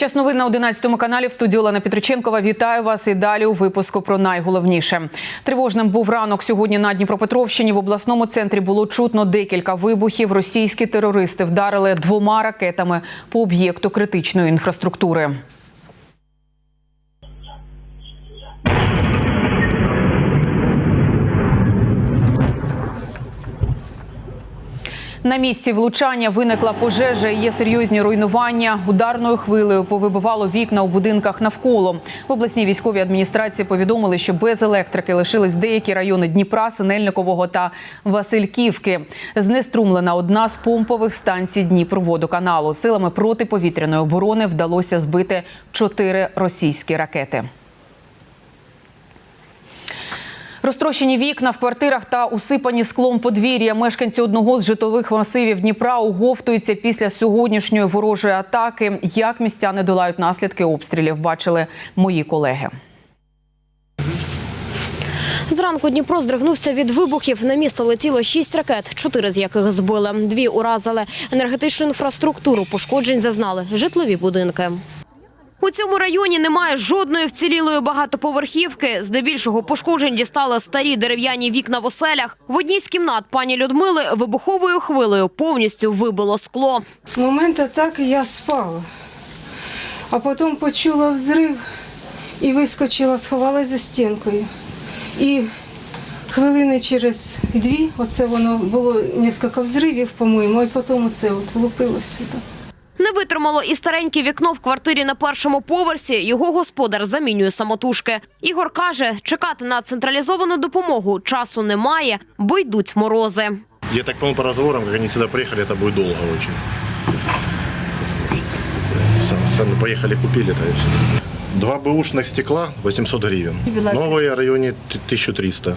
Час новин на 11 каналі в студії Олена Петриченкова. Вітаю вас і далі у випуску про найголовніше. Тривожним був ранок сьогодні на Дніпропетровщині. В обласному центрі було чутно декілька вибухів. Російські терористи вдарили двома ракетами по об'єкту критичної інфраструктури. На місці влучання виникла пожежа. Є серйозні руйнування. Ударною хвилею повибивало вікна у будинках навколо. В обласній військовій адміністрації повідомили, що без електрики лишились деякі райони Дніпра, Синельникового та Васильківки. Знеструмлена одна з помпових станцій Дніпроводоканалу. Силами протиповітряної оборони вдалося збити чотири російські ракети. Розтрощені вікна в квартирах та усипані склом подвір'я. Мешканці одного з житлових масивів Дніпра оговтуються після сьогоднішньої ворожої атаки. Як містяни долають наслідки обстрілів, бачили мої колеги. Зранку Дніпро здригнувся від вибухів. На місто летіло шість ракет, чотири з яких збили. Дві уразили енергетичну інфраструктуру. Пошкоджень зазнали житлові будинки. У цьому районі немає жодної вцілілої багатоповерхівки. Здебільшого пошкоджень дістали старі дерев'яні вікна в оселях. В одній з кімнат пані Людмили вибуховою хвилею повністю вибило скло. С момента так я спала. А потім почула взрив і вискочила, сховалася за стінкою. І хвилини через дві, оце воно було кілька взривів, по-моєму, і потім оце от влупило сюди. Не витримало і стареньке вікно в квартирі на першому поверсі. Його господар замінює самотужки. Ігор каже, чекати на централізовану допомогу часу немає, бо йдуть морози. Я так понял по разговорам, как они сюда приехали, это будет долго очень. Сам- Сами поехали, купили это и все. Два бэушных стекла 800 гривен. Новые в районе т- 1300.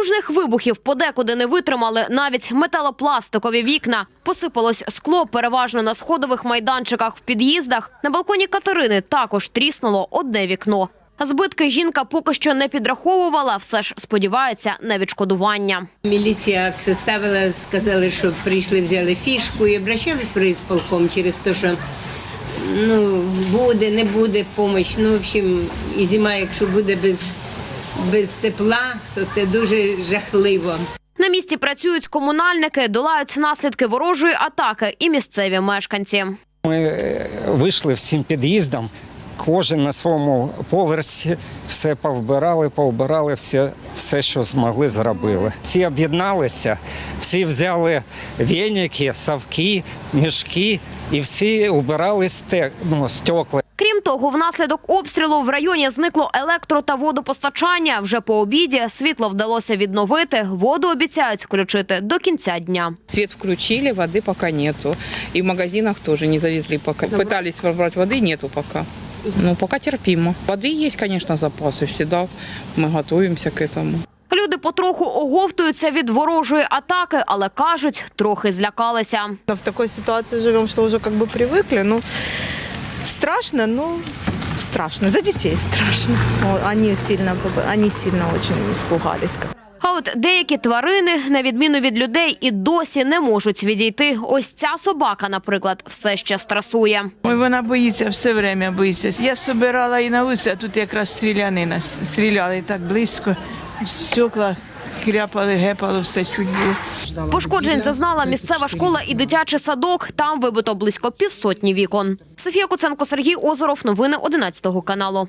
Потужних вибухів подекуди не витримали навіть металопластикові вікна. Посипалось скло переважно на сходових майданчиках в під'їздах. На балконі Катерини також тріснуло одне вікно. Збитки жінка поки що не підраховувала, все ж сподівається на відшкодування. Міліція акцію ставила, сказали, що прийшли, взяли фішку і обращались в райсполком через те, що ну, буде, не буде допомога. Ну, в общем, і зима, якщо буде без, без тепла, то це дуже жахливо. На місці працюють комунальники, долають наслідки ворожої атаки і місцеві мешканці. Ми е, вийшли всім під'їздом, кожен на своєму поверсі, все повбирали, повбирали, все, все, що змогли, зробили. Всі об'єдналися, всі взяли веники, совки, мішки і всі убирали ну, стекла Крім того, внаслідок обстрілу в районі зникло електро та водопостачання. Вже по обіді світло вдалося відновити. Воду обіцяють включити до кінця дня. Свет включили, воды пока нету. И в магазинах тоже не завезли пока. Пытались собрать воды, нету пока. Ну, пока терпимо. Воды есть, конечно, запасы. Всегда мы готовимся к этому. Люди потроху оговтуються від ворожої атаки, але кажуть, трохи злякалися. в такой ситуации живем, что уже как бы привыкли. Ну, страшно, ну, страшно. За детей страшно. Они сильно, они сильно очень испугались. А от деякі тварини, на відміну від людей, і досі не можуть відійти. Ось ця собака, наприклад, все ще стресує. Ой, вона боїться, все время боїться. Я собирала і на вулиці, а тут якраз стрілянина. Стріляли так близько. Стекла кряпали, гепали, все чуть. Пошкоджень зазнала місцева школа і дитячий садок. Там вибито близько півсотні вікон. Софія Куценко, Сергій Озоров, Новини 11 каналу.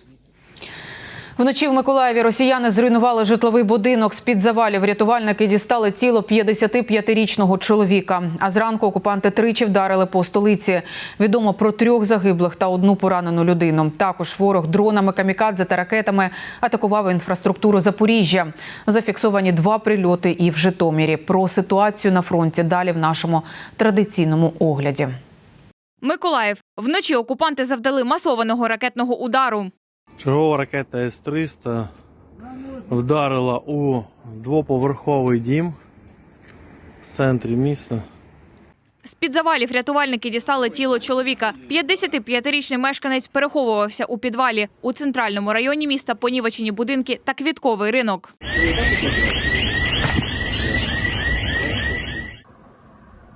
Вночі в Миколаєві росіяни зруйнували житловий будинок. З-під завалів рятувальники дістали тіло 55-річного чоловіка. А зранку окупанти тричі вдарили по столиці. Відомо про трьох загиблих та одну поранену людину. Також ворог дронами камікадзе та ракетами атакував інфраструктуру Запоріжжя. Зафіксовані два прильоти і в Житомирі. Про ситуацію на фронті далі в нашому традиційному огляді. Миколаїв. Вночі окупанти завдали масованого ракетного удару. Чергова ракета С-300 вдарила у двоповерховий дім в центрі міста. З-під завалів рятувальники дістали тіло чоловіка. 55-річний мешканець переховувався у підвалі. У центральному районі міста понівечені будинки та квітковий ринок.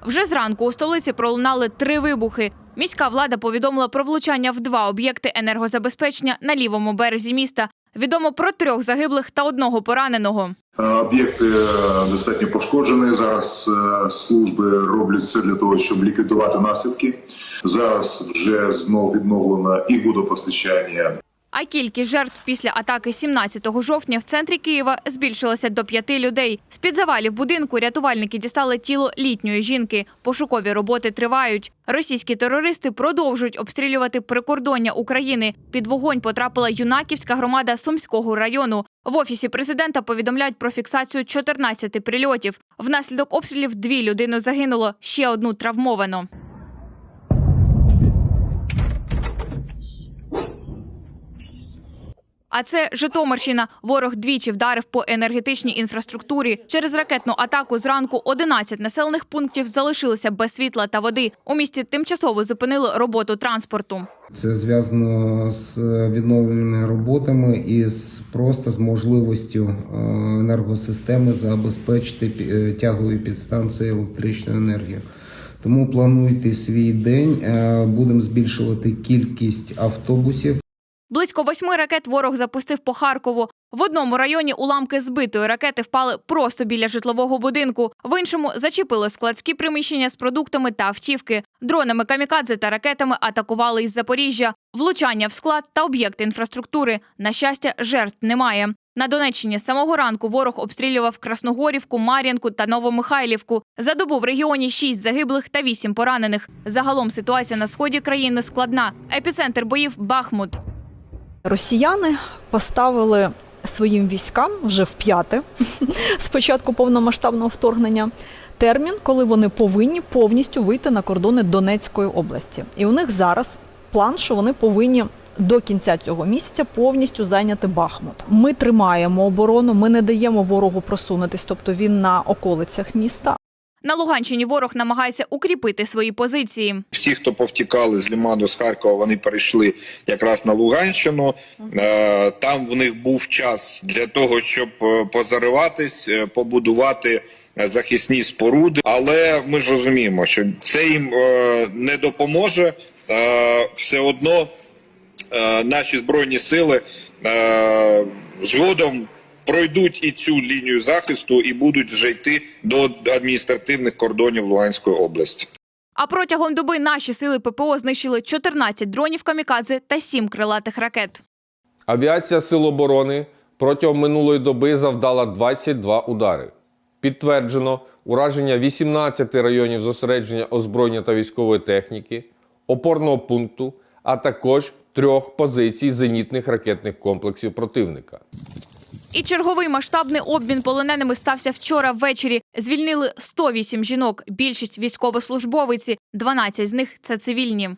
Вже зранку у столиці пролунали три вибухи. Міська влада повідомила про влучання в два об'єкти енергозабезпечення на лівому березі міста. Відомо про трьох загиблих та одного пораненого. Е, Об'єкти е, достатньо пошкоджені. Зараз е, служби роблять все для того, щоб ліквідувати наслідки. Зараз вже знов відновлено і водопостачання, А кількість жертв після атаки 17 жовтня в центрі Києва збільшилася до п'яти людей. З під завалів будинку рятувальники дістали тіло літньої жінки. Пошукові роботи тривають. Російські терористи продовжують обстрілювати прикордоння України. Під вогонь потрапила юнаківська громада Сумського району. В офісі президента повідомляють про фіксацію 14 прильотів. Внаслідок обстрілів дві людини загинуло, ще одну травмовано. А це Житомирщина. Ворог двічі вдарив по енергетичній інфраструктурі. Через ракетну атаку зранку 11 населених пунктів залишилися без світла та води. У місті тимчасово зупинили роботу транспорту. Це зв'язано з відновленими роботами і просто з можливістю е, енергосистеми забезпечити е, тягові підстанції електричної енергії. Тому плануйте свій день. е, Будемо збільшувати кількість автобусів. Близько восьми ракет ворог запустив по Харкову. В одному районі уламки збитої ракети впали просто біля житлового будинку. В іншому зачепили складські приміщення з продуктами та автівки. Дронами камікадзе та ракетами атакували із Запоріжжя. Влучання в склад та об'єкти інфраструктури. На щастя, жертв немає. На Донеччині з самого ранку ворог обстрілював Красногорівку, Мар'янку та Новомихайлівку. За добу в регіоні шість загиблих та вісім поранених. Загалом ситуація на сході країни складна. Епіцентр боїв Бахмут. Росіяни поставили своїм військам вже в п'яте з початку повномасштабного вторгнення термін, коли вони повинні повністю вийти на кордони Донецької області. І у них зараз план, що вони повинні до кінця цього місяця повністю зайняти Бахмут. Ми тримаємо оборону, ми не даємо ворогу просунутись, тобто він на околицях міста. На Луганщині ворог намагається укріпити свої позиції. Всі, хто повтікали з Ліману з Харкова, вони перейшли якраз на Луганщину. Е, Там в них був час для того, щоб е, позариватись, е, побудувати захисні споруди. Але ми ж розуміємо, що це їм е, не допоможе. Е, Все одно е, наші збройні сили е, згодом пройдуть і цю лінію захисту і будуть вже йти до адміністративних кордонів Луганської області. А протягом доби наші сили ППО знищили 14 дронів камікадзе та 7 крилатих ракет. Авіація Сил оборони протягом минулої доби завдала 22 удари. Підтверджено ураження 18 районів зосередження озброєння та військової техніки, опорного пункту, а також трьох позицій зенітних ракетних комплексів противника. І черговий масштабний обмін полоненими стався вчора ввечері. Звільнили 108 жінок. Більшість військовослужбовиці, 12 з них це цивільні.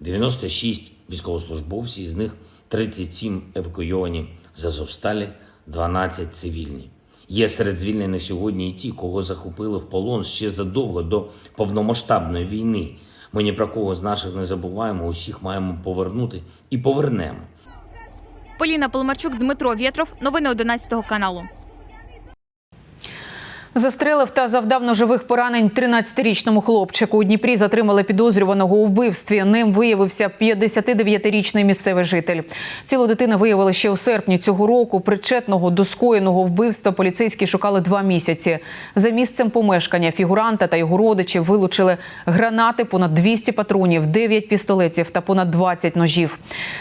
96 військовослужбовців, з них 37 евакуйовані з Азовсталі, 12 цивільні. Є серед звільнених сьогодні і ті, кого захопили в полон ще задовго до повномасштабної війни. Ми ні про кого з наших не забуваємо, усіх маємо повернути і повернемо. Поліна Полмарчук, Дмитро Вєтров. Новини 11 каналу. Застрелив та завдав ножових поранень 13-річному хлопчику. У Дніпрі затримали підозрюваного у вбивстві. Ним виявився 59-річний місцевий житель. Цілу дитину виявили ще у серпні цього року. Причетного до скоєного вбивства поліцейські шукали два місяці. За місцем помешкання фігуранта та його родичів вилучили гранати, понад 200 патронів, 9 пістолетів та понад 20 ножів.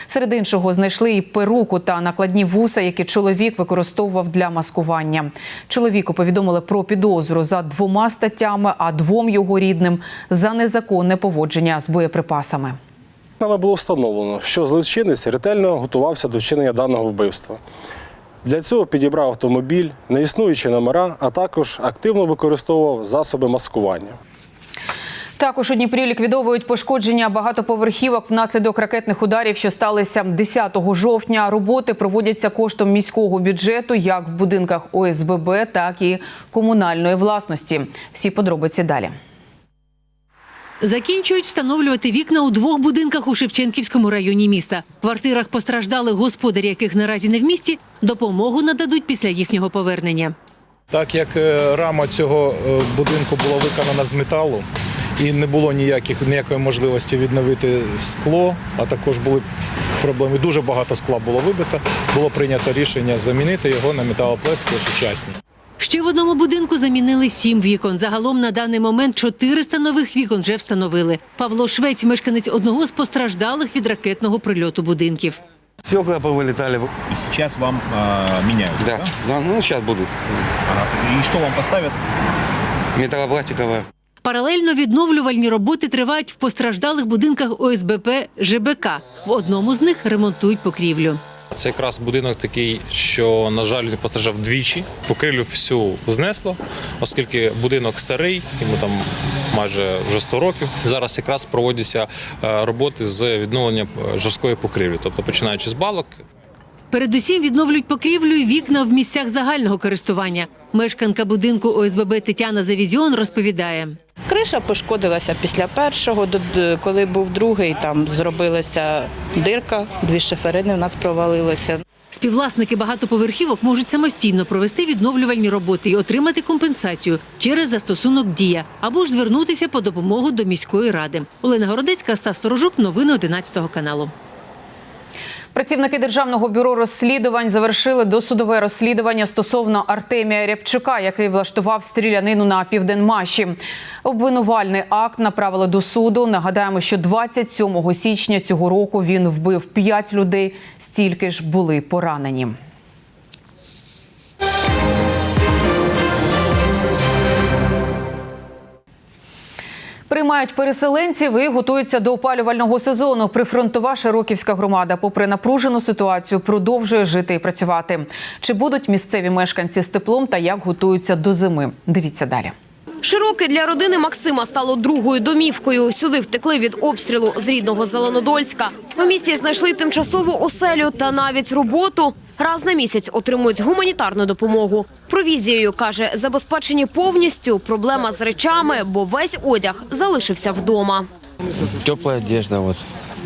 Серед іншого знайшли і перуку та накладні вуса, які чоловік використовував для маскування. Чоловіку повідомили про підозру за двома статтями, а двом його рідним за незаконне поводження з боєприпасами. Нами було встановлено, що злочинець ретельно готувався до вчинення даного вбивства. Для цього підібрав автомобіль, неіснуючі номера, а також активно використовував засоби маскування. Також у Дніпрі ліквідовують пошкодження багатоповерхівок внаслідок ракетних ударів, що сталися 10 жовтня. Роботи проводяться коштом міського бюджету, як в будинках ОСББ, так і комунальної власності. Всі подробиці далі. Закінчують встановлювати вікна у двох будинках у Шевченківському районі міста. В квартирах постраждали господарі, яких наразі не в місті. Допомогу нададуть після їхнього повернення. Так як е, рама цього е, будинку була виконана з металу, і не було ніяких ніякої можливості відновити скло, а також були проблеми. Дуже багато скла було вибито. Було прийнято рішення замінити його на металопластикові сучасні. Ще в одному будинку замінили сім вікон. Загалом на даний момент 400 нових вікон вже встановили. Павло Швець, мешканець одного з постраждалих від ракетного прильоту будинків. Стекла повылетали. И сейчас вам э, меняют? Да, да, ну сейчас будут. Ага. И что вам поставят? Металлопластиковые. Паралельно відновлювальні роботи тривають в постраждалих будинках ОСБП ЖБК. В одному з них ремонтують покрівлю. Це якраз будинок такий, що, на жаль, він постраждав двічі. Покрилю всю знесло, оскільки будинок старий, йому там майже вже 100 років. Зараз якраз проводяться е, роботи з відновлення жорсткої покрівлі, тобто починаючи з балок, Передусім відновлюють покрівлю і вікна в місцях загального користування. Мешканка будинку ОСББ Тетяна Завізіон розповідає. Криша пошкодилася після першого, коли був другий, там зробилася дирка, дві шиферини в нас провалилися. Співвласники багатоповерхівок можуть самостійно провести відновлювальні роботи і отримати компенсацію через застосунок Дія або ж звернутися по допомогу до міської ради. Олена Городецька, Стас Сторожук, новини 11 каналу. Працівники державного бюро розслідувань завершили досудове розслідування стосовно Артемія Рябчука, який влаштував стрілянину на південмаші. Обвинувальний акт направили до суду. Нагадаємо, що 27 січня цього року він вбив п'ять людей, стільки ж були поранені. Приймають переселенців і готуються до опалювального сезону. Прифронтова Широківська громада, попри напружену ситуацію, продовжує жити і працювати. Чи будуть місцеві мешканці з теплом та як готуються до зими? Дивіться далі. Широке для родини Максима стало другою домівкою. Сюди втекли від обстрілу з рідного Зеленодольська. У місті знайшли тимчасову оселю та навіть роботу. Раз на місяць отримують гуманітарну допомогу. Провізією каже, забезпечені повністю. Проблема з речами, бо весь одяг залишився вдома. Теплая одежда, вот.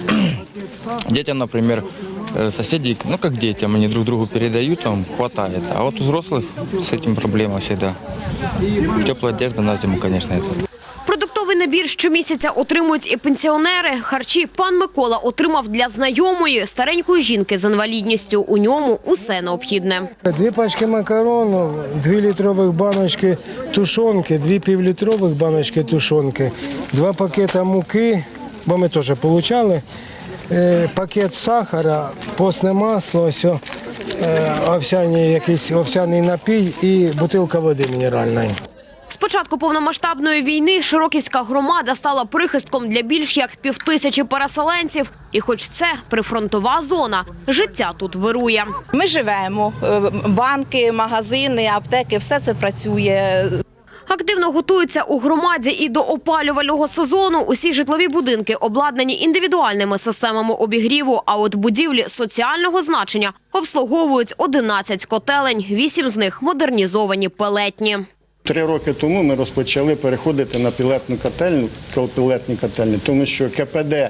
Детям, например, э, соседи, ну как детям, они друг другу передают, там хватает. А вот у взрослых с этим проблема всегда. Теплая одежда на зиму, конечно, это. Набір щомісяця отримують і пенсіонери. Харчі пан Микола отримав для знайомої старенької жінки з інвалідністю. У ньому усе необхідне. Дві пачки макарону, дві літрових баночки тушонки, дві півлітрових баночки тушонки, два пакета муки, бо ми теж отримали, е, пакет сахара, постне масло, ось, о, е, овсяні, якийсь овсяний напій і бутилка води мінеральної. Початку повномасштабної війни Широківська громада стала прихистком для більш як півтисячі переселенців. І хоч це прифронтова зона, життя тут вирує. Ми живемо, е, банки, магазини, аптеки, все це працює. Активно готуються у громаді і до опалювального сезону. Усі житлові будинки обладнані індивідуальними системами обігріву. А от будівлі соціального значення обслуговують 11 котелень. Вісім з них модернізовані пелетні. Три роки тому ми розпочали переходити на пілетну котельню, пілетні котельні, тому що КПД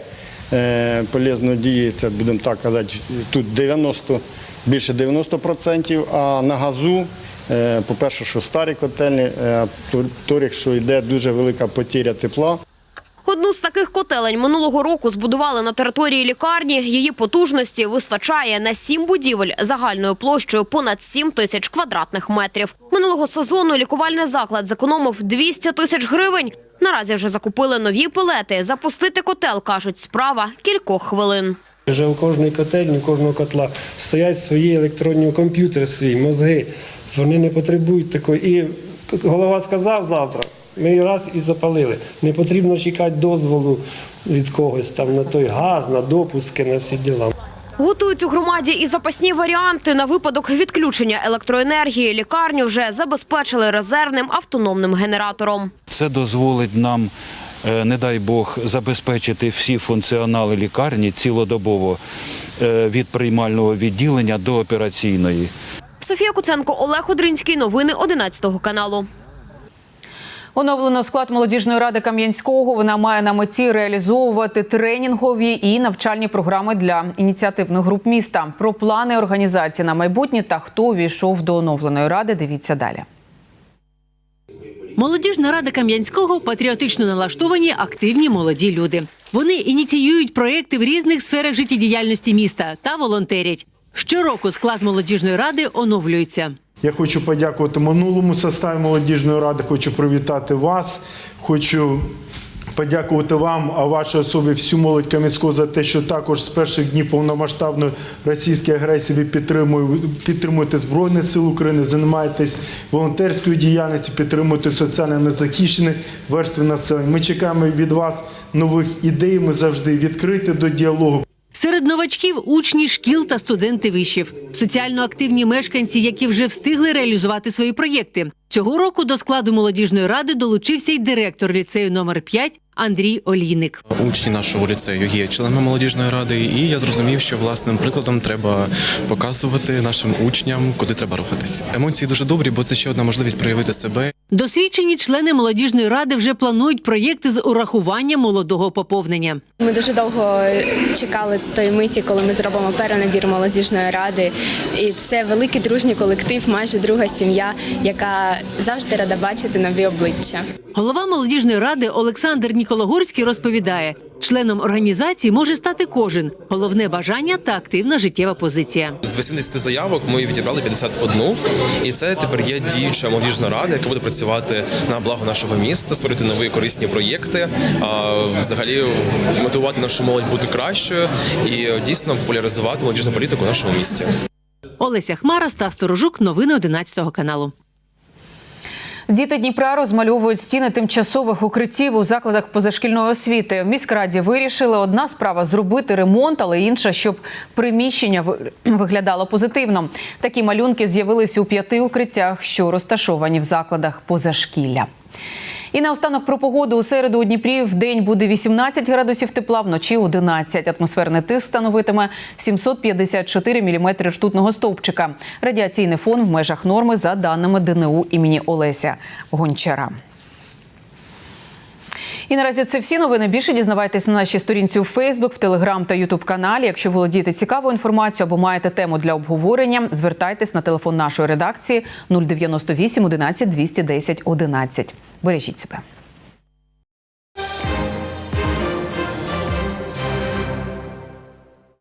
е, полезної діє, це будемо так казати, тут 90, більше 90%, а на газу, е, по-перше, що старі котельні, е, по-друге, що йде дуже велика потіря тепла. Одну з таких котелень минулого року збудували на території лікарні. Її потужності вистачає на сім будівель загальною площею понад 7 тисяч квадратних метрів. Минулого сезону лікувальний заклад зекономив 200 тисяч гривень. Наразі вже закупили нові пелети. Запустити котел, кажуть, справа кількох хвилин. Вже у кожної котельні, у кожного котла стоять свої електронні комп'ютери, свої мозги. Вони не потребують такої. І голова сказав завтра. Ми раз і запалили. Не потрібно чекати дозволу від когось там на той газ, на допуски, на всі діла. Готують у громаді і запасні варіанти на випадок відключення електроенергії. Лікарню вже забезпечили резервним автономним генератором. Це дозволить нам, е, не дай Бог, забезпечити всі функціонали лікарні цілодобово е, від приймального відділення до операційної. Софія Куценко, Олег Одринський. Новини 11 каналу. Оновлено склад молодіжної ради Кам'янського. Вона має на меті реалізовувати тренінгові і навчальні програми для ініціативних груп міста. Про плани організації на майбутнє та хто увійшов до оновленої ради. Дивіться далі. Молодіжна рада Кам'янського патріотично налаштовані активні молоді люди. Вони ініціюють проекти в різних сферах життєдіяльності міста та волонтерять. Щороку склад молодіжної ради оновлюється. Я хочу подякувати минулому составі молодіжної ради. Хочу привітати вас. Хочу подякувати вам, а вашій особі всю молодь Кам'янського за те, що також з перших днів повномасштабної російської агресії ви підтримує- підтримуєте Збройні Сили України, займаєтесь волонтерською діяльністю, підтримуєте соціально незахищені верстви населення. Ми чекаємо від вас нових ідей. Ми завжди відкриті до діалогу. Серед новачків учні шкіл та студенти вишів, соціально активні мешканці, які вже встигли реалізувати свої проєкти. Цього року до складу молодіжної ради долучився й директор ліцею номер 5 Андрій Олійник. Учні нашого ліцею є членами молодіжної ради, і я зрозумів, що власним прикладом треба показувати нашим учням, куди треба рухатись. Емоції дуже добрі, бо це ще одна можливість проявити себе. Досвідчені члени молодіжної ради вже планують проєкти з урахуванням молодого поповнення. Ми дуже довго чекали тої миті, коли ми зробимо перенабір молодіжної ради. І це великий дружній колектив, майже друга сім'я, яка завжди рада бачити нові обличчя. Голова молодіжної ради Олександр Нікологорський розповідає, членом організації може стати кожен. Головне бажання та активна життєва позиція. З 80 заявок ми відібрали 51, і це тепер є діюча молодіжна рада, яка буде працювати на благо нашого міста, створити нові корисні проєкти, а, взагалі мотивувати нашу молодь бути кращою і дійсно популяризувати молодіжну політику в нашому місті. Олеся Хмара, Стас Сторожук, новини 11 каналу. Діти Дніпра розмальовують стіни тимчасових укриттів у закладах позашкільної освіти. В міськраді вирішили одна справа зробити ремонт, але інша, щоб приміщення виглядало позитивно. Такі малюнки з'явилися у п'яти укриттях, що розташовані в закладах позашкілля. І наостанок про погоду у середу у Дніпрі в день буде 18 градусів тепла, вночі 11. Атмосферний тиск становитиме 754 міліметри ртутного стовпчика. Радіаційний фон в межах норми за даними ДНУ імені Олеся Гончара. І наразі це всі новини. Більше дізнавайтесь на нашій сторінці у Фейсбук, в Телеграм та Ютуб каналі. Якщо володієте цікавою інформацією або маєте тему для обговорення, звертайтесь на телефон нашої редакції 098 11 210 11. Бережіть себе.